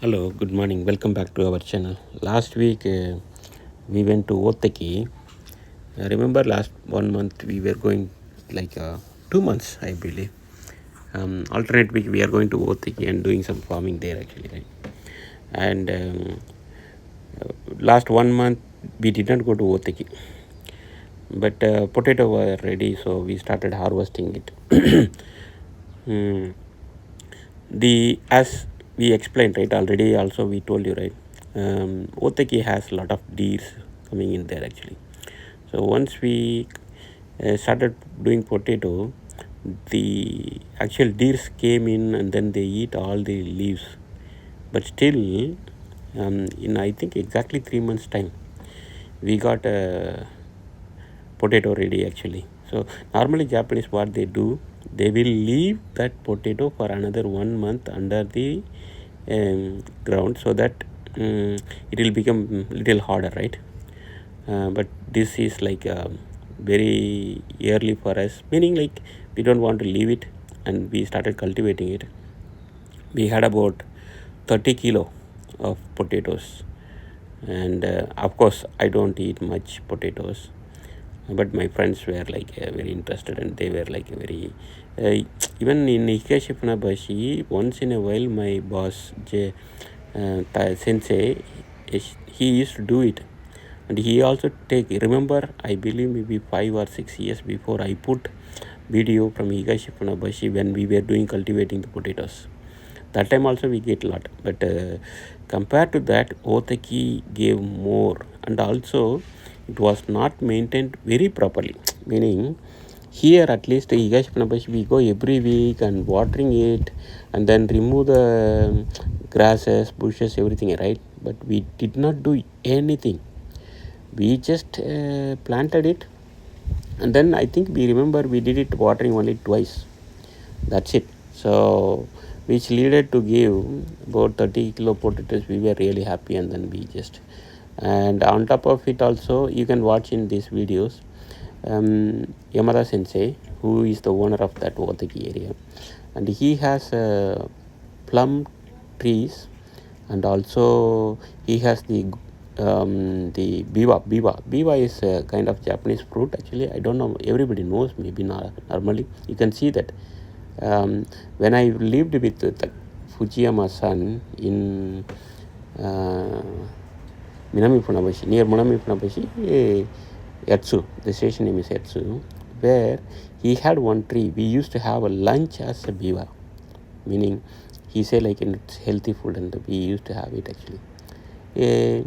Hello, good morning. Welcome back to our channel. Last week uh, we went to Otaki. Remember last one month we were going like uh, two months, I believe. Um, alternate week we are going to Otaki and doing some farming there actually, right? And um, last one month we did not go to Otaki, but uh, potato were ready, so we started harvesting it. Hmm the as we explained right? Already also we told you right? Um, Otaki has a lot of deers coming in there actually. So once we uh, started doing potato the actual deers came in and then they eat all the leaves. But still um, in I think exactly three months time we got a potato ready actually. So normally japanese what they do they will leave that potato for another one month under the um, ground so that um, it will become little harder right? Uh, but this is like um, very early for us meaning like we don't want to leave it and we started cultivating it. We had about 30 kilo of potatoes and uh, of course i don't eat much potatoes but my friends were like uh, very interested and they were like very even in Hikashipanabashi once in a while my boss J, uh, sensei he used to do it. And he also take remember i believe maybe five or six years before i put video from Higashipanabashi when we were doing cultivating the potatoes. That time also we get lot but uh, compared to that otaki gave more. And also it was not maintained very properly. Meaning here at least Higashipanabashi we go every week and watering it and then remove the um, grasses bushes everything right? But we did not do anything. We just uh, planted it and then i think we remember we did it watering only twice. That's it. So which leaded to give about 30 kilo potatoes we were really happy and then we just and on top of it also you can watch in these videos um, yamada sensei who is the owner of that Otaki area and he has uh, plum trees and also he has the um, the biwa. Biwa biwa is a kind of japanese fruit actually. I don't know everybody knows maybe not normally. You can see that um, when i lived with the fujiyama son in uh, minami funabashi near minami funabashi eh, yatsu the station name is yatsu where he had one tree. We used to have a lunch as a biwa meaning he say like it's healthy food and we used to have it actually. Eh,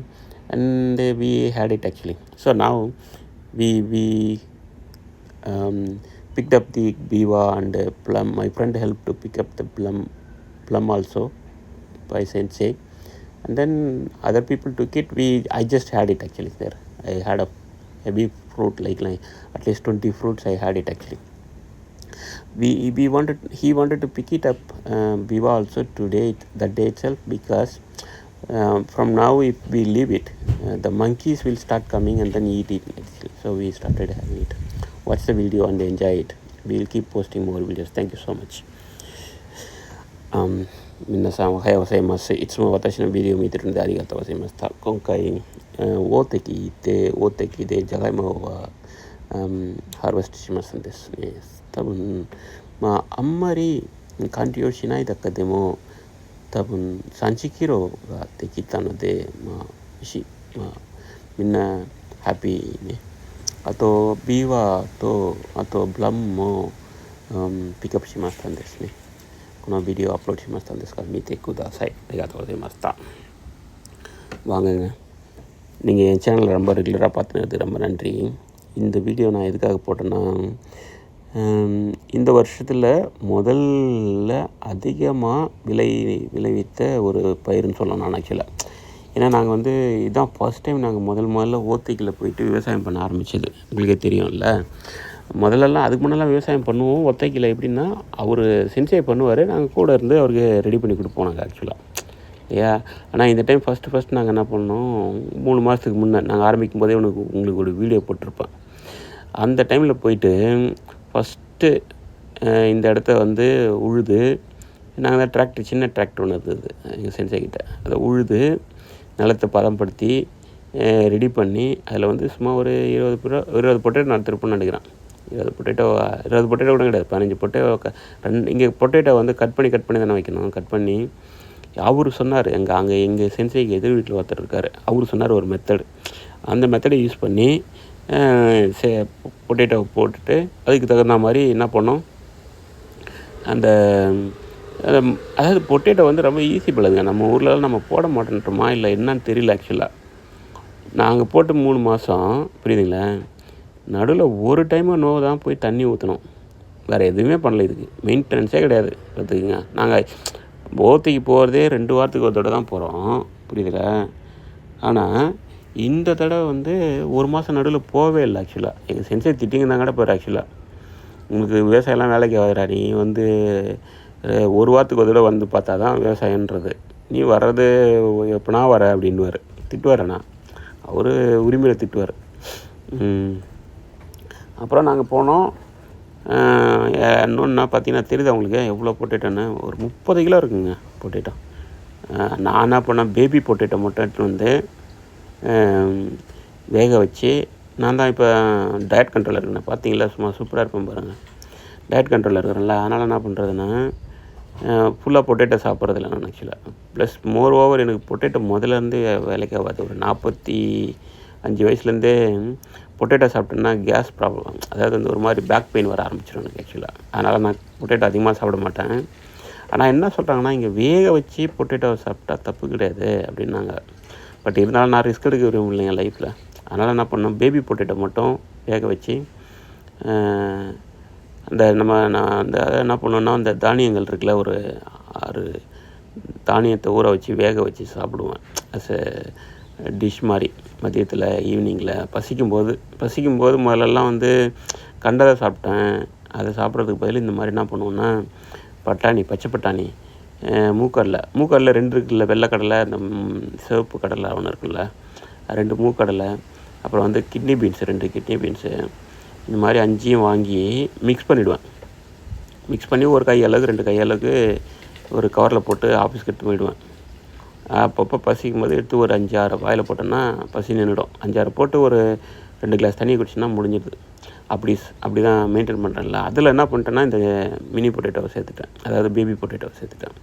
and uh, we had it actually. So now we we um, picked up the biwa and uh, plum. My friend helped to pick up the plum plum also by sensei and then other people took it. We i just had it actually there. I had a heavy fruit like, like at least 20 fruits i had it actually. We we wanted he wanted to pick it up um, biwa also today that day itself because um, from now if we leave it uh, the monkeys will start coming and then eat it actually. so we started having it. Watch the video and enjoy it. We'll keep posting more videos. Thank you so much. Um, 皆さんおはようございます。いつも私のビデオを見てるのでありがとうございました。今回、大敵行って、大敵でじゃがいもは、うん、ハーベストしますんですね。多分、まあ、あんまり管理をしない中でも、多分30キロができたので、まあ、し、まあ、みんなハッピーね。あと、ビーワーと、あと、ブラムも、うん、ピックアップしましたんですね。このビデオをアップロードしましたんですから見てください。ありがとうございました。வாங்கங்க நீங்கள் என் channel ரொம்ப ரெகுலராக பார்த்துனது ரொம்ப நன்றி இந்த video நான் எதுக்காக போட்டேன்னா ஹம், இந்த வருஷத்தில் முதல்ல அதிகமாக விளை விளைவித்த ஒரு பயிருன்னு சொல்லலாம் நான் ஆக்சுவலாக ஏன்னா நாங்கள் வந்து இதுதான் ஃபர்ஸ்ட் டைம் நாங்கள் முதல் முதல்ல ஓத்தைக்கில் போயிட்டு விவசாயம் பண்ண ஆரம்பிச்சது உங்களுக்கே தெரியும்ல முதல்லலாம் அதுக்கு முன்னெல்லாம் விவசாயம் பண்ணுவோம். ஒத்தைக்கில் எப்படின்னா அவர் சென்சே பண்ணுவார். நாங்கள் கூட இருந்து அவருக்கு ரெடி பண்ணி கொடுப்போம் நாங்கள் ஆக்சுவலாக இல்லையா ஆனால் இந்த டைம் ஃபஸ்ட்டு ஃபஸ்ட் நாங்கள் என்ன பண்ணோம்? மூணு மாதத்துக்கு முன்னே நாங்கள் ஆரம்பிக்கும் போதே உனக்கு உங்களுக்கு ஒரு வீடியோ போட்டிருப்பேன். அந்த டைமில் போயிட்டு ஃபஸ்ட்டு இந்த இடத்த வந்து உழுது நாங்கள் தான் டிராக்டர் சின்ன டிராக்டர் ஒன்று இருந்தது எங்கள் சென்சைக்கிட்ட அதை உழுது நிலத்தை பதம்படுத்தி ரெடி பண்ணி அதில் வந்து சும்மா ஒரு இருபது பொட்டோ இருபது போட்டு நான் திருப்பம் நினைக்கிறேன். இருபது பொட்டேட்டோ இருபது பொட்டேட்டோ கூட கிடையாது. பதினஞ்சு பொட்டேட்டோ க ரெண்டு இங்கே பொட்டேட்டோ வந்து கட் பண்ணி கட் பண்ணி தானே வைக்கணும். கட் பண்ணி அவர் சொன்னார் எங்கள் அங்கே எங்கள் சென்சைக்கு எதிர் வீட்டில் ஒருத்தர் இருக்கார். அவர் சொன்னார் ஒரு மெத்தடு அந்த மெத்தடை யூஸ் பண்ணி சே பொட்டேட்டோவை போட்டுட்டு அதுக்கு தகுந்த மாதிரி என்ன பண்ணோம்? அந்த அதாவது பொட்டேட்டோ வந்து ரொம்ப ஈஸி பழகுங்க நம்ம ஊரில் நம்ம போட மாட்டேன்றோமா? இல்லை என்னன்னு தெரியல ஆக்சுவலாக நாங்கள் போட்டு மூணு மாதம் புரியுதுங்களா? நடுவில் ஒரு டைமு நோ தான் போய் தண்ணி ஊற்றணும் வேறு எதுவுமே பண்ணல இதுக்கு. மெயின்டெனன்ஸே கிடையாது. பார்த்துக்குங்க. நாங்கள் போத்திக்கு போகிறதே ரெண்டு வாரத்துக்கு ஒரு தடவை தான் போகிறோம் புரியுதுல? ஆனால் இந்த தடவை வந்து ஒரு மாதம் நடுவில் போகவே இல்லை ஆக்சுவலாக எங்கள் சென்சை திட்டிங்க தான் கூட போகிற ஆக்சுவலாக உங்களுக்கு விவசாயம்லாம் வேலைக்கு ஆகுதுடா நீ வந்து ஒரு வாரத்துக்கு ஒரு தடவை வந்து பார்த்தா தான் விவசாயன்றது நீ வர்றது எப்போனா வர அப்படின்வார் திட்டுவார் அண்ணா அவர் உரிமையில் திட்டுவார். ம். அப்புறம் நாங்கள் போனோம். இன்னொன்று பார்த்தீங்கன்னா தெரியுது அவங்களுக்கு எவ்வளோ பொட்டேட்டோன்னு? ஒரு முப்பது கிலோ இருக்குங்க பொட்டேட்டோ நான் என்ன பண்ணேன்? பேபி பொட்டேட்டோ மட்டும் எடுத்துகிட்டு வந்து வேக வச்சு நான் தான் இப்போ டயட் கண்ட்ரோலில் இருக்கேன் பார்த்தீங்களா சும்மா சூப்பராக இருப்பேன் பாருங்கள் டயட் கண்ட்ரோலில் இருக்கிறேன்ல அதனால் என்ன பண்ணுறதுன்னா ஃபுல்லாக பொட்டேட்டோ சாப்பிட்றதில்ல நான் ஆக்சுவலாக ப்ளஸ் மோர் ஓவர் எனக்கு பொட்டேட்டோ முதல்லேருந்து வேலைக்கு ஆகாது. ஒரு நாற்பத்தி அஞ்சு வயசுலேருந்தே பொட்டேட்டோ சாப்பிட்டேன்னா கேஸ் ப்ராப்ளம் அதாவது வந்து ஒரு மாதிரி பேக் பெயின் வர ஆரம்பிச்சிடும் எனக்கு ஆக்சுவலாக அதனால் நான் பொட்டேட்டோ அதிகமாக சாப்பிட மாட்டேன். ஆனால் என்ன சொல்கிறாங்கன்னா இங்கே வேக வச்சு பொட்டேட்டோ சாப்பிட்டா தப்பு கிடையாது அப்படின்னாங்க. பட் இருந்தாலும் நான் ரிஸ்க் எடுக்க விரும்ப இல்லைங்க லைஃப்பில் அதனால் என்ன பண்ணோம் பேபி பொட்டேட்டோ மட்டும் வேக வச்சு அந்த நம்ம நான் அந்த அதை என்ன பண்ணுவேன்னா அந்த தானியங்கள் இருக்குல்ல ஒரு ஆறு தானியத்தை ஊற வச்சு வேக வச்சு சாப்பிடுவேன். அஸ் டிஷ் மாதிரி மதியத்தில் ஈவினிங்கில் பசிக்கும்போது பசிக்கும்போது முதல்லலாம் வந்து கண்டதை சாப்பிட்டேன். அதை சாப்பிட்றதுக்கு பதில் இந்த மாதிரி என்ன பண்ணுவோன்னா பட்டாணி பச்சை பட்டாணி மூக்கடலை. மூக்கடலை ரெண்டு இருக்குல்ல வெள்ளைக்கடலை இந்த சிவப்பு கடலை ஒன்று இருக்குல்ல ரெண்டு மூக்கடலை அப்புறம் வந்து கிட்னி பீன்ஸு ரெண்டு கிட்னி பீன்ஸு இந்த மாதிரி அஞ்சையும் வாங்கி மிக்ஸ் பண்ணிவிடுவேன் மிக்ஸ் பண்ணி ஒரு கை அளவுக்கு ரெண்டு கை அளவுக்கு ஒரு கவரில் போட்டு ஆஃபீஸ்க்கு எடுத்து போயிடுவேன். அப்பப்போ பசிக்கும் போது எடுத்து ஒரு அஞ்சாறு வாயில் போட்டோன்னா பசி நின்றுடும் அஞ்சாறு போட்டு ஒரு ரெண்டு கிளாஸ் தண்ணி குடிச்சுன்னா முடிஞ்சிடுது அப்படி அப்படி தான் மெயின்டைன் பண்ணுறேன்ல அதில் என்ன பண்ணிட்டேன்னா இந்த மினி பொட்டேட்டோவை சேர்த்துட்டேன். அதாவது பேபி பொட்டேட்டோவை சேர்த்துட்டேன்.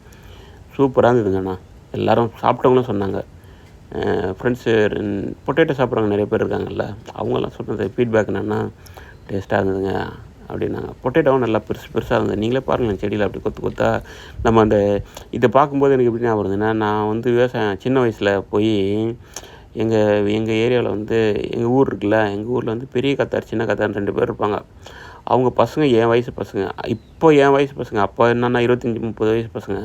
சூப்பராக இருந்ததுங்கண்ணா எல்லாரும் சாப்பிட்டவங்களும் சொன்னாங்க. ஃப்ரெண்ட்ஸு பொட்டேட்டோ சாப்பிட்றவங்க நிறைய பேர் இருக்காங்கல்ல. அவங்களாம் சொன்னது ஃபீட்பேக் என்னென்னா டேஸ்ட்டாக இருந்ததுங்க. அப்படின்னாங்க பொட்டேட்டோவும் நல்லா பெருசு பெருசாக இருந்தது. நீங்களே பாருங்களேன் செடியில் அப்படி கொத்து கொத்தா நம்ம அந்த இதை பார்க்கும்போது எனக்கு எப்படி ஞாபகம் வருதுன்னா நான் வந்து விவசாயம் சின்ன வயசில் போய் எங்கள் எங்கள் ஏரியாவில் வந்து எங்கள் ஊர் இருக்குல்ல எங்கள் ஊரில் வந்து பெரிய கத்தார் சின்ன கத்தார் ரெண்டு பேர் இருப்பாங்க. அவங்க பசங்க என் வயசு பசங்க. இப்போ என் வயசு பசங்க அப்போ என்னென்னா இருபத்தஞ்சி முப்பது வயசு பசங்க.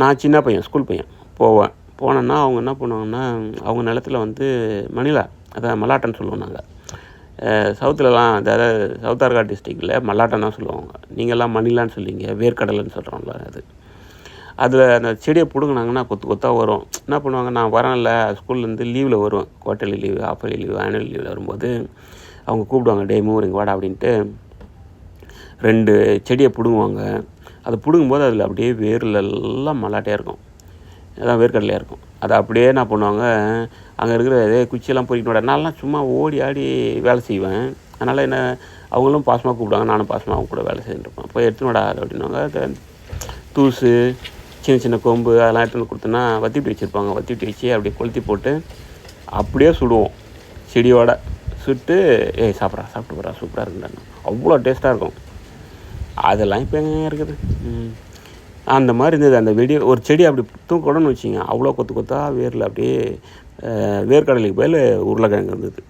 நான் சின்ன பையன் ஸ்கூல் பையன் போவேன். போனேன்னா அவங்க என்ன பண்ணுவாங்கன்னா அவங்க நிலத்துல வந்து மணிலா அதான் மல்லாட்டன்னு சொல்லுவோம் நாங்கள் சவுத்துலலாம் அதாவது சவுத் ஆர்கா டிஸ்ட்ரிக்டில் மல்லாட்டம் தான் சொல்லுவாங்க. நீங்கள்லாம் மணிலான்னு சொல்லுவீங்க வேர்க்கடலைன்னு சொல்கிறோம்ல அது. அதில் அந்த செடியை பிடுங்கினாங்கன்னா கொத்து கொத்தாக வரும். என்ன பண்ணுவாங்க நான் வரேன்ல ஸ்கூல்லேருந்து லீவில் வருவேன். Quarterly leave half yearly leave annual லீவில் வரும்போது அவங்க கூப்பிடுவாங்க டே மூவரிங் இங்கே வாடா அப்படின்ட்டு ரெண்டு செடியை பிடுங்குவாங்க. அதை பிடுங்கும்போது அதில் அப்படியே வேரில் எல்லாம் மல்லாட்டையாக இருக்கும். அதான் வேர்க்கடலையாக இருக்கும். அதை அப்படியே என்ன பண்ணுவாங்க அங்கே இருக்கிற இதே குச்சியெல்லாம் பொறிக்கணும் நான்லாம் சும்மா ஓடி ஆடி வேலை செய்வேன். அதனால் என்ன அவங்களும் பாசமாக கூப்பிடுவாங்க நானும் பாசமாக அவங்க கூட வேலை செஞ்சுருப்பேன் போய் எடுத்துன்னு அப்படின்னாங்க அப்படின்னுவாங்க. தூசு சின்ன சின்ன கொம்பு அதெல்லாம் எடுத்துன்னு கொடுத்தோன்னா வத்திட்டு வச்சுருப்பாங்க. வத்திட்டு வச்சு அப்படியே கொளுத்தி போட்டு அப்படியே சுடுவோம். செடியோட சுட்டு ஏய் சாப்பிட்றா சாப்பிட்டு போகிறா சூப்பராக இருக்குண்டா அவ்வளோ டேஸ்ட்டாக இருக்கும். அதெல்லாம் இப்போ எங்கே இருக்குது? ம். அந்த மாதிரி இருந்தது. அந்த வெடி ஒரு செடி அப்படி தூக்கணும்னு வச்சிங்க அவ்வளோ கொத்து கொத்தா வேரில் அப்படியே வேர்க்கடலைக்கு பதில் உருளைக்கிழங்கு இருந்தது.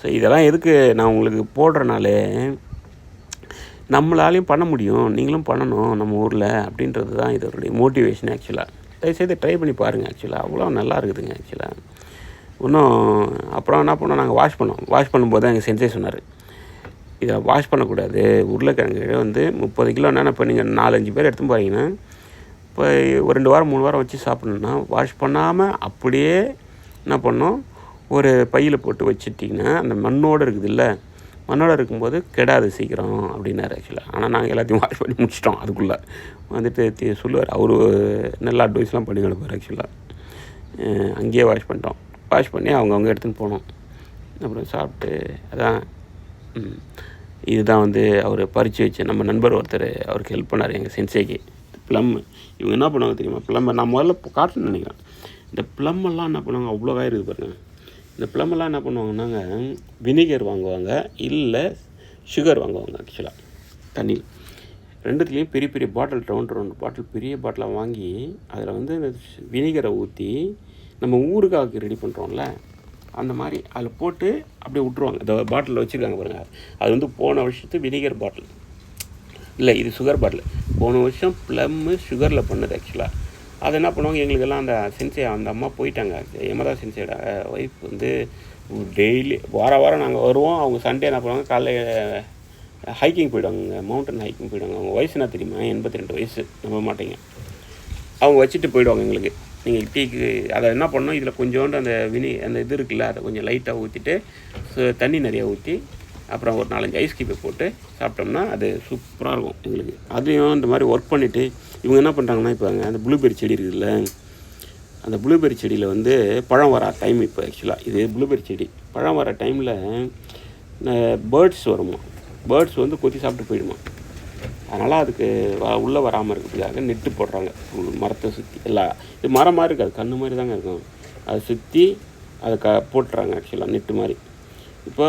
ஸோ இதெல்லாம் எதுக்கு நான் உங்களுக்கு போடுறனாலே நம்மளாலையும் பண்ண முடியும் நீங்களும் பண்ணணும் நம்ம ஊரில் அப்படின்றது தான் இதோடைய மோட்டிவேஷன் ஆக்சுவலாக தயவுசெய்து ட்ரை பண்ணி பாருங்கள் ஆக்சுவலாக அவ்வளோ நல்லா இருக்குதுங்க ஆக்சுவலாக இன்னும் அப்புறம் என்ன பண்ணோம் நாங்கள் வாஷ் பண்ணோம் வாஷ் பண்ணும்போது தான் எங்கள் சென்சே சொன்னார். இதை வாஷ் பண்ணக்கூடாது. உருளைக்கிழங்கு வந்து முப்பது கிலோன்னா இப்போ நீங்கள் நாலஞ்சு பேர் எடுத்து போகிறீங்கன்னா இப்போ ஒரு ரெண்டு வாரம் மூணு வாரம் வச்சு சாப்பிட்ணுன்னா வாஷ் பண்ணாமல் அப்படியே என்ன பண்ணோம் ஒரு பையில் போட்டு வச்சிட்டிங்கன்னா அந்த மண்ணோடு இருக்குதுல்ல மண்ணோடு இருக்கும்போது கெடாது சீக்கிரம் அப்படின்னாரு ஆக்சுவலாக ஆனால் நாங்கள் எல்லாத்தையும் வாஷ் பண்ணி முடிச்சிட்டோம் அதுக்குள்ளே. வந்துட்டு சொல்லுவார். அவர் நல்ல அட்வைஸ்லாம் பண்ணி கொடுப்பார் ஆக்சுவலாக அங்கேயே வாஷ் பண்ணிட்டோம். வாஷ் பண்ணி அவங்கவுங்க எடுத்துன்னு போனோம். அப்புறம் சாப்பிட்டு அதான் இதுதான் வந்து அவர் பறித்து வச்சு நம்ம நண்பர் ஒருத்தர் அவருக்கு ஹெல்ப் பண்ணார் எங்கள் சென்சேக்கு ப்ளம் இவங்க என்ன பண்ணுவாங்க தெரியுமா? ப்ளம்மை நான் முதல்ல காட்டணும்னு நினைக்கிறேன். இந்த ப்ளம்மெல்லாம் என்ன பண்ணுவாங்க? அவ்வளோ இருக்குது பாருங்கள் இந்த ப்ளம்மெல்லாம் என்ன பண்ணுவாங்கன்னாங்க? வினிகர் வாங்குவாங்க இல்லை சுகர் வாங்குவாங்க ஆக்சுவலாக தண்ணியில் ரெண்டுத்துலேயும் பெரிய பெரிய பாட்டில் ரவுண்ட் ரவுண்ட் பாட்டில் பெரிய பாட்டிலாக வாங்கி அதில் வந்து இந்த வினிகரை ஊற்றி நம்ம ஊறுகாய்க்கு ரெடி பண்ணுறோம்ல அந்த மாதிரி அதில் போட்டு அப்படியே விட்ருவாங்க இந்த பாட்டிலில் வச்சுருக்காங்க பாருங்கள் அது வந்து போன வருஷத்து வினிகர் பாட்டில். இல்லை இது சுகர் பாட்டில். போன வருஷம் ப்ளம்மு சுகரில் பண்ணது ஆக்சுவலாக அது என்ன பண்ணுவாங்க? எங்களுக்கெல்லாம் அந்த சென்சே அந்த அம்மா போயிட்டாங்க. யமதா சென்சையோட ஒய்ஃப் வந்து டெய்லி வார வாரம் நாங்கள் வருவோம். அவங்க சண்டே என்ன பண்ணுவாங்க? காலைல ஹைக்கிங் போயிடுவாங்க மவுண்டன் ஹைக்கிங் போயிடுவாங்க. அவங்க வயசு என்ன தெரியுமா? எண்பத்தி ரெண்டு வயசு. நம்ப மாட்டேங்க. அவங்க வச்சுட்டு போயிடுவாங்க எங்களுக்கு. நீங்கள் டீக்கு அதை என்ன பண்ணணும்? இதில் கொஞ்சோண்டு அந்த வினி அந்த இது இருக்குல்ல அதை கொஞ்சம் லைட்டாக ஊற்றிட்டு தண்ணி நிறையா ஊற்றி அப்புறம் ஒரு நாலஞ்சு ஐஸ் கியூப்பை போட்டு சாப்பிட்டோம்னா அது சூப்பராக இருக்கும் எங்களுக்கு. அதையும் இந்த மாதிரி ஒர்க் பண்ணிவிட்டு இவங்க என்ன பண்ணுறாங்கன்னா இப்போ அங்கே அந்த ப்ளூபெரி செடி இருக்குதுல்ல அந்த ப்ளூபெரி செடியில் வந்து பழம் வர டைம் இப்போ ஆக்சுவலாக இது ப்ளூபெரி செடி. பழம் வர டைமில் பேர்ட்ஸ் வருமா? பேர்ட்ஸ் வந்து கொத்தி சாப்பிட்டு போயிடுமா? அதனால் அதுக்கு வ உள்ளே வராமல் இருக்கிறதுக்காக நெட்டு போடுறாங்க. மரத்தை சுற்றி எல்லா இது மரம் மாதிரி இருக்காது கண்ணு மாதிரி தாங்க இருக்கும். அதை சுற்றி அதை க போட்டுறாங்க ஆக்சுவலாக நெட்டு மாதிரி. இப்போ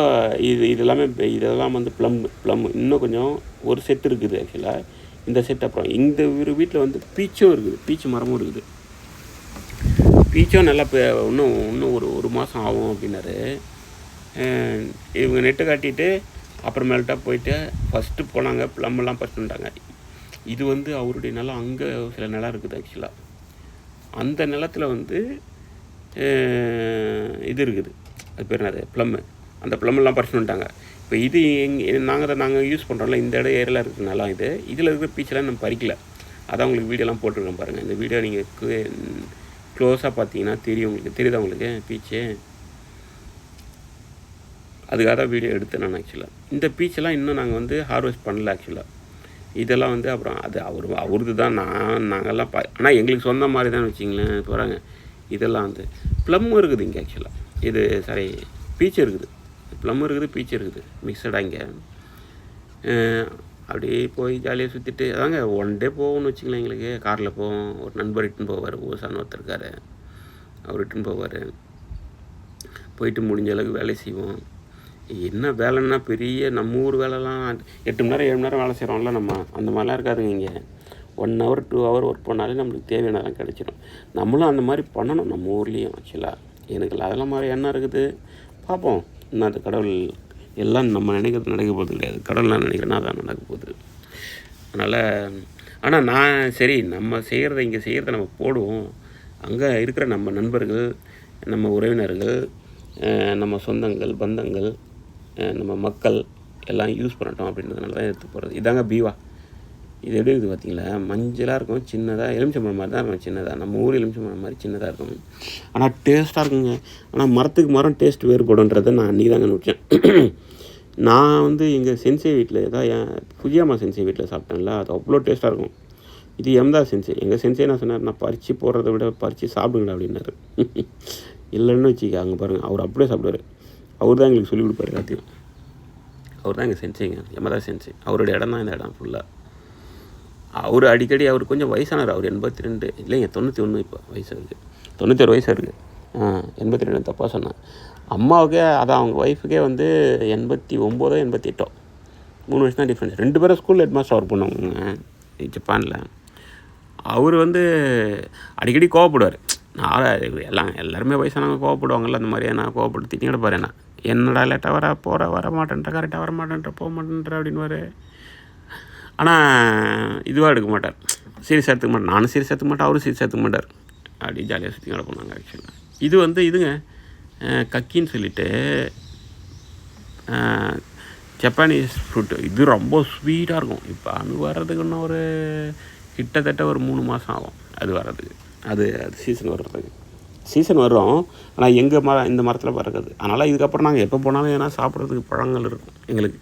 இது இது எல்லாமே இதெல்லாம் வந்து ப்ளம் ப்ளம் இன்னும் கொஞ்சம் ஒரு செட் இருக்குது ஆக்சுவலாக இந்த செட் அப்புறம் இந்த ஒரு வீட்டில் வந்து பீச்சும் இருக்குது பீச்சு மரமும் இருக்குது. பீச்சும் நல்லா இப்போ இன்னும் இன்னும் ஒரு ஒரு மாதம் ஆகும் அப்படின்னாரு. இவங்க நெட்டு காட்டிட்டு அப்புறமேல்ட்டா போயிட்டு ஃபஸ்ட்டு போனாங்க ப்ளம்மெல்லாம் ஃபஸ்ட் பண்ணிட்டாங்க இது வந்து அவருடைய நிலம் அங்கே சில நிலம் இருக்குது ஆக்சுவலாக அந்த நிலத்தில் வந்து இது இருக்குது. அது பேர் என்னது? ப்ளம்மு அந்த ப்ளம்மெல்லாம் பறிச்சு பண்ணிட்டாங்க இப்போ இது எங் நாங்கள் தான் நாங்கள் யூஸ் பண்ணுறோம்ல இந்த இடம் ஏரியில் இருக்கிற நிலம் இது. இதில் இருக்கிற பீச்செல்லாம் நம்ம பறிக்கல. அதான் உங்களுக்கு வீடியோலாம் போட்டிருக்கேன் பாருங்கள் இந்த வீடியோ நீங்கள் க்ளோஸாக பார்த்தீங்கன்னா தெரியும் உங்களுக்கு. தெரியுதா உங்களுக்கு? பீச்சு அதுக்காக தான் வீடியோ எடுத்தேன் நான் ஆக்சுவலாக இந்த பீச்செல்லாம் இன்னும் நாங்கள் வந்து ஹார்வெஸ்ட் பண்ணல ஆக்சுவலாக இதெல்லாம் வந்து அப்புறம் அது அவர் அவரது தான் நான் நாங்கள்லாம் பா ஆனால் எங்களுக்கு சொந்த மாதிரி தான் வச்சிங்களேன் போகிறாங்க இதெல்லாம் வந்து ப்ளம் இருக்குது இங்கே ஆக்சுவலாக இது சாரி பீச் இருக்குது. ப்ளம் இருக்குது பீச் இருக்குது. மிக்சடாக இங்கே. அப்படியே போய் ஜாலியாக சுற்றிட்டு அதாங்க ஒன் டே போகணும்னு வச்சுங்களேன் எங்களுக்கு. காரில் போவோம். ஒரு நண்பர் இட்டுன்னு போவார். ஓசான்னு ஒருத்தர் இருக்கார். அவர் இட்டுன்னு போவார். போயிட்டு முடிஞ்ச அளவுக்கு வேலை செய்வோம். என்ன வேலைன்னா பெரிய நம்ம ஊர் வேலைலாம் எட்டு மணி நேரம் ஏழு மணி நேரம் வேலை செய்கிறோம்ல நம்ம. அந்த மாதிரிலாம் இருக்காதுங்க இங்கே. One hour two hour work பண்ணாலே நம்மளுக்கு தேவையானதெல்லாம் கிடச்சிடும் நம்மளும் அந்த மாதிரி பண்ணணும் நம்ம ஊர்லேயும் ஆக்சுவலாக எனக்கு அதெல்லாம் மாதிரி என்ன இருக்குது. பார்ப்போம். இன்னும் அது கடவுள் எல்லாம் நம்ம நினைக்கிறது நடக்க போகிறது கிடையாது. கடவுள் நான் நினைக்கிறேன்னா அதான் நடக்க போகுது. அதனால் ஆனால் நான் சரி நம்ம செய்கிறத இங்கே செய்கிறத நம்ம போடுவோம். அங்கே இருக்கிற நம்ம நண்பர்கள் நம்ம உறவினர்கள் நம்ம சொந்தங்கள் பந்தங்கள் நம்ம மக்கள் எல்லாம் யூஸ் பண்ணட்டும் அப்படின்றதுனால தான் எடுத்து போகிறது இதாங்க பீவா. இது எப்படி இருக்குது பார்த்தீங்களா? மஞ்சளாக இருக்கும் சின்னதாக எலுமிச்சம்பழம் மாதிரி தான் இருக்கும் சின்னதாக நம்ம ஊர் எலுமிச்சம்பழம் மாதிரி சின்னதாக இருக்கும். ஆனால் டேஸ்ட்டாக இருக்குங்க. ஆனால் மரத்துக்கு மரம் டேஸ்ட் வேறுபடுன்றதை நான் அன்றைக்கி தாங்க நினச்சேன் நான் வந்து எங்கள் சென்சே வீட்டில் ஏதாவது என் புஜியாமா சென்சே வீட்டில் சாப்பிட்டேன்ல அது அவ்வளோ டேஸ்ட்டாக இருக்கும். இது எம்தா சென்சே எங்கள் சென்சே என்ன சொன்னார்? நான் பறித்து போடுறத விட பறித்து சாப்பிடுங்க அப்படின்னாரு. இல்லைன்னு வச்சுக்க அங்கே பாருங்கள் அவர் அப்படியே சாப்பிடுவார். அவர் தான் எங்களுக்கு சொல்லிக் கொடுப்பாரு எல்லாத்தையும். அவர் தான் எங்கள் சென்சேங்க யமதா செஞ்சு. அவருடைய இடம் தான் இந்த இடம் ஃபுல்லாக அவர் அடிக்கடி அவர் கொஞ்சம் வயசானவர். அவர் எண்பத்தி ரெண்டு இல்லைங்க தொண்ணூற்றி ஒன்று இப்போ வயசு இருக்குது தொண்ணூற்றி வயசு இருக்குது ஆ எண்பத்தி ரெண்டு தப்பாக சொன்னேன். அம்மாவுக்கே அதான் அவங்க ஒய்ஃபுக்கே வந்து எண்பத்தி ஒம்போதோ எண்பத்தி எட்டோ மூணு வருஷம் தான் டிஃப்ரென்ஸ் ரெண்டு பேரும் ஸ்கூல் ஹெட் மாஸ்டர் ஒர்க் பண்ணுவாங்க ஜப்பானில். அவர் வந்து அடிக்கடி கோவப்படுவார். நான் எல்லாம் எல்லாருமே வயசானவங்க கோவப்படுவாங்கல்ல அந்த மாதிரி நான் கோவப்பட்டு திட்டி கிடப்பார் என்ன? என்னடா லேட்டாக வர போகிற வர மாட்டேன்ற கரெக்டாக வர மாட்டேன்ற போக மாட்டேன்ற அப்படின்னுவார். ஆனால் இதுவாக எடுக்க மாட்டார். சீரியஸ் எடுத்துக்க மாட்டார். நானும் சீரியஸ் எடுத்துக்க மாட்டேன் அவரும் சீரியஸ் எடுத்துக்க மாட்டார். அப்படி ஜாலியாக சுற்றி கிடப்போம் நாங்கள் ஆக்சுவலாக இது வந்து இதுங்க கக்கின்னு சொல்லிட்டு ஜப்பானீஸ் ஃப்ரூட்டு இது ரொம்ப ஸ்வீட்டாக இருக்கும். இப்போ அது வர்றதுக்கு இன்னும் ஒரு கிட்டத்தட்ட ஒரு மூணு மாதம் ஆகும். அது வர்றதுக்கு. அது அது சீசன் வர்றதுக்கு. சீசன் வரும் ஆனால் எங்கள் மர இந்த மரத்தில் பறக்குது. அதனால் இதுக்கப்புறம் நாங்கள் எப்போ போனாலும் ஏன்னா சாப்பிட்றதுக்கு பழங்கள் இருக்கும் எங்களுக்கு.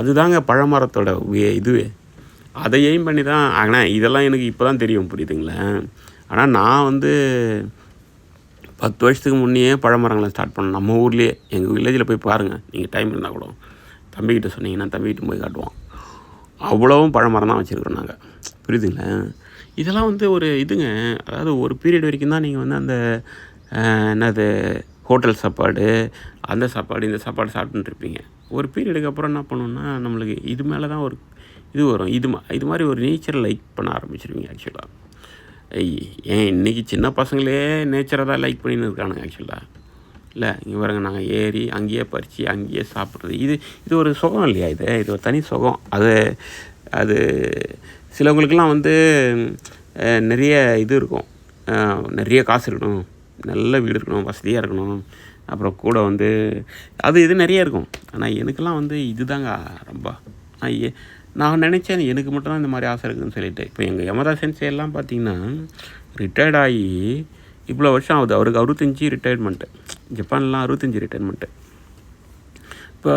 அதுதாங்க பழமரத்தோட இதுவே. அதை எய்ம் பண்ணி தான் ஆனால் இதெல்லாம் எனக்கு இப்போ தான் தெரியும் புரியுதுங்களேன் ஆனால் நான் வந்து பத்து வருஷத்துக்கு முன்னையே பழமரங்களை ஸ்டார்ட் பண்ணேன் நம்ம ஊர்லேயே. எங்கள் வில்லேஜில் போய் பாருங்கள் நீங்கள் டைம் இருந்தால் கூட. தம்பிக்கிட்ட சொன்னீங்கன்னா தம்பிக்கிட்ட போய் காட்டுவோம் அவ்வளோவும் பழமரம் தான் வச்சுருக்கோம் நாங்கள் புரியுதுங்களேன் இதெல்லாம் வந்து ஒரு இதுங்க. அதாவது ஒரு பீரியட் வரைக்கும் தான் நீங்கள் வந்து அந்த என்னது ஹோட்டல் சாப்பாடு அந்த சாப்பாடு இந்த சாப்பாடு சாப்பிட்டுருப்பீங்க ஒரு பீரியடுக்கு அப்புறம் என்ன பண்ணுவோம்னா நம்மளுக்கு இது மேலே தான் ஒரு இது வரும். இது இது மாதிரி ஒரு நேச்சரை லைக் பண்ண ஆரம்பிச்சிருவீங்க ஆக்சுவலாக ஏன் இன்றைக்கி சின்ன பசங்களே நேச்சரை தான் லைக் பண்ணின்னு இருக்கானுங்க ஆக்சுவலாக இல்லை இங்கே பாருங்க நாங்கள் ஏறி அங்கேயே பறித்து அங்கேயே சாப்பிட்றது. இது இது ஒரு சுகம் இல்லையா இது? இது ஒரு தனி சுகம். அது அது சிலவங்களுக்கெல்லாம் வந்து நிறைய இது இருக்கும். நிறைய காசு இருக்கணும். நல்ல வீடு இருக்கணும் வசதியாக இருக்கணும். அப்புறம் கூட வந்து அது இது நிறைய இருக்கும். ஆனால் எனக்கெல்லாம் வந்து இதுதாங்க ரொம்ப. நான் ஏ- நான் நினச்சேன் எனக்கு மட்டும் தான் இந்த மாதிரி ஆசை இருக்குதுன்னு சொல்லிட்டு. இப்போ எங்கள் யமதா சென்சே எல்லாம் பார்த்தீங்கன்னா ரிட்டையர்ட் ஆகி இவ்வளோ வருஷம் ஆகுது. அவருக்கு அறுபத்தஞ்சி ரிட்டையர்மெண்ட்டு ஜப்பான்லாம் அறுபத்தஞ்சி ரிட்டையர்மெண்ட்டு இப்போ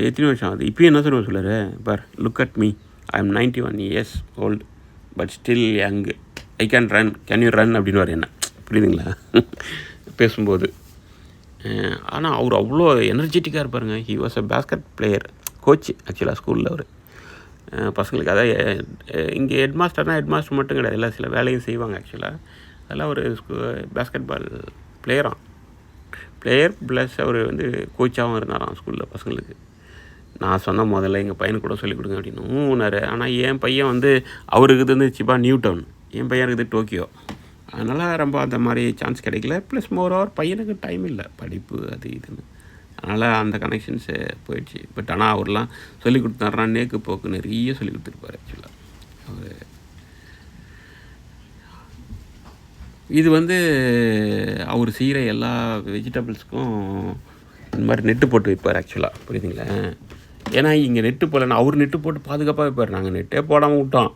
எத்தனை வருஷம் ஆகுது? இப்போயும் என்ன சொல்லுவேன் சொல்லுற பார் look at me I am ninety one years old but still young I can run can you run அப்படின்னு என்ன? புரியுதுங்களா? பேசும்போது. ஆனால் அவர் அவ்வளோ எனர்ஜெட்டிக்காக இருப்பாருங்க. He was a basket player coach ஆக்சுவலாக ஸ்கூலில் அவர். பசங்களுக்கு அதான் இங்கே ஹெட் மாஸ்டர்னால் ஹெட் மாஸ்டர் மட்டும் கிடையாது. எல்லா சில வேலையும் செய்வாங்க ஆக்சுவலாக அதெல்லாம் ஒரு பேஸ்கெட் பால் பிளேயராம் பிளேயர் ப்ளஸ் அவர் வந்து கோச்சாகவும் இருந்தாராம் ஸ்கூலில் பசங்களுக்கு. நான் சொன்ன முதல்ல எங்கள் பையனுக்கு கூட சொல்லிக் கொடுங்க அப்படின்னு. ஊனாரு ஆனால் என் பையன் வந்து அவருக்கு இது வந்து சிபா நியூ டவுன் என் பையன் இருக்குது டோக்கியோ. அதனால் ரொம்ப அந்த மாதிரி சான்ஸ் கிடைக்கல. ப்ளஸ் மோர் ஓவர் பையனுக்கு டைம் இல்லை. படிப்பு அது இதுன்னு. அதனால் அந்த கனெக்ஷன்ஸு போயிடுச்சு. பட் ஆனால் அவர்லாம் சொல்லி கொடுத்தாருனா நேக்கு போக்கு நிறைய சொல்லி கொடுத்துருப்பார் ஆக்சுவலாக அவர். இது வந்து அவர் செய்கிற எல்லா வெஜிடபிள்ஸ்க்கும் இந்த மாதிரி நெட்டு போட்டு வைப்பார் ஆக்சுவலாக புரியுதுங்களேன் ஏன்னா இங்கே நெட்டு போடலன்னா அவர் நெட்டு போட்டு பாதுகாப்பாக வைப்பார். நாங்கள் நெட்டே போடாமல் விட்டோம்.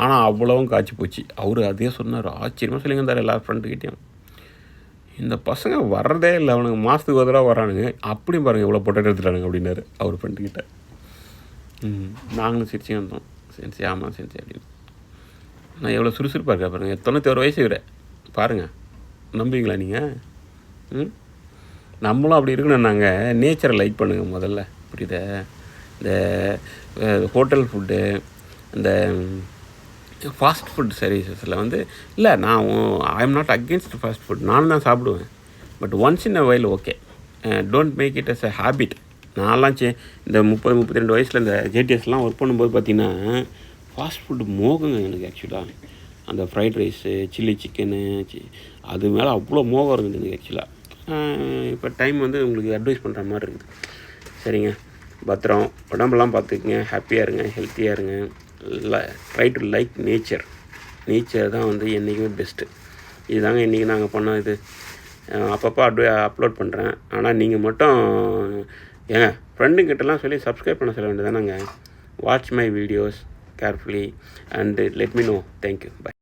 ஆனால் அவ்வளோவும் காய்ச்சி போச்சு. அவர் அதே சொன்னார். ஆச்சரியமாக சொல்லிங்க இருந்தார் எல்லா ஃப்ரெண்டுக்கிட்டேயும் இந்த பசங்க வர்றதே இல்லை. அவனுங்க மாதத்துக்கு ஒரு தடவை வரானுங்க அப்படியும் பாருங்கள் இவ்வளோ பொட்டேட்டோ எடுத்துட்டானுங்க அப்படின்னாரு அவர் ஃப்ரெண்டுக்கிட்ட ம். நாங்களும் சிரிச்சு வந்தோம். சரி ஆமாம் சரி சரி அப்படின்னு. நான் எவ்வளோ சுறுசுறுப்பாக இருக்கா பாருங்கள் தொண்ணூற்றி ஒரு வயசு விட பாருங்கள் நம்புவீங்களா நீங்கள் ம்? நம்மளும் அப்படி இருக்கணும் நாங்கள் நேச்சரை லைக் பண்ணுங்கள் முதல்ல. புரியுதா? இந்த ஹோட்டல் ஃபுட்டு இந்த ஃபாஸ்ட் ஃபுட் சர்வீசஸில் வந்து இல்லை நான் I am not against fast food நானும் தான் சாப்பிடுவேன். But once in a while okay don't make it as a habit நான்லாம் சே இந்த முப்பது முப்பத்தி ரெண்டு வயசில் இந்த ஜேடிஎஸ்லாம் ஒர்க் பண்ணும்போது பார்த்தீங்கன்னா ஃபாஸ்ட் ஃபுட்டு மோகங்க எனக்கு ஆக்சுவலாக அந்த ஃப்ரைட் ரைஸு சில்லி சிக்கனு அது மேலே அவ்வளோ மோகம் இருக்குது எனக்கு ஆக்சுவலாக இப்போ டைம் வந்து உங்களுக்கு அட்வைஸ் பண்ணுற மாதிரி இருக்குது. சரிங்க. பத்திரம். உடம்பெல்லாம் பார்த்துக்குங்க. ஹாப்பியாக இருங்க ஹெல்த்தியாக இருங்க. Try to like nature nature தான் வந்து என்றைக்குமே பெஸ்ட்டு இதுதாங்க இன்றைக்கி நாங்கள் பண்ண இது. அப்பப்போ அட்வை அப்லோட் பண்ணுறேன் ஆனால் நீங்கள் மட்டும் ஏங்க ஃப்ரெண்டுங்கிட்டலாம் சொல்லி சப்ஸ்கிரைப் பண்ண சொல்ல வேண்டியதானங்க watch my videos carefully and let me know thank you bye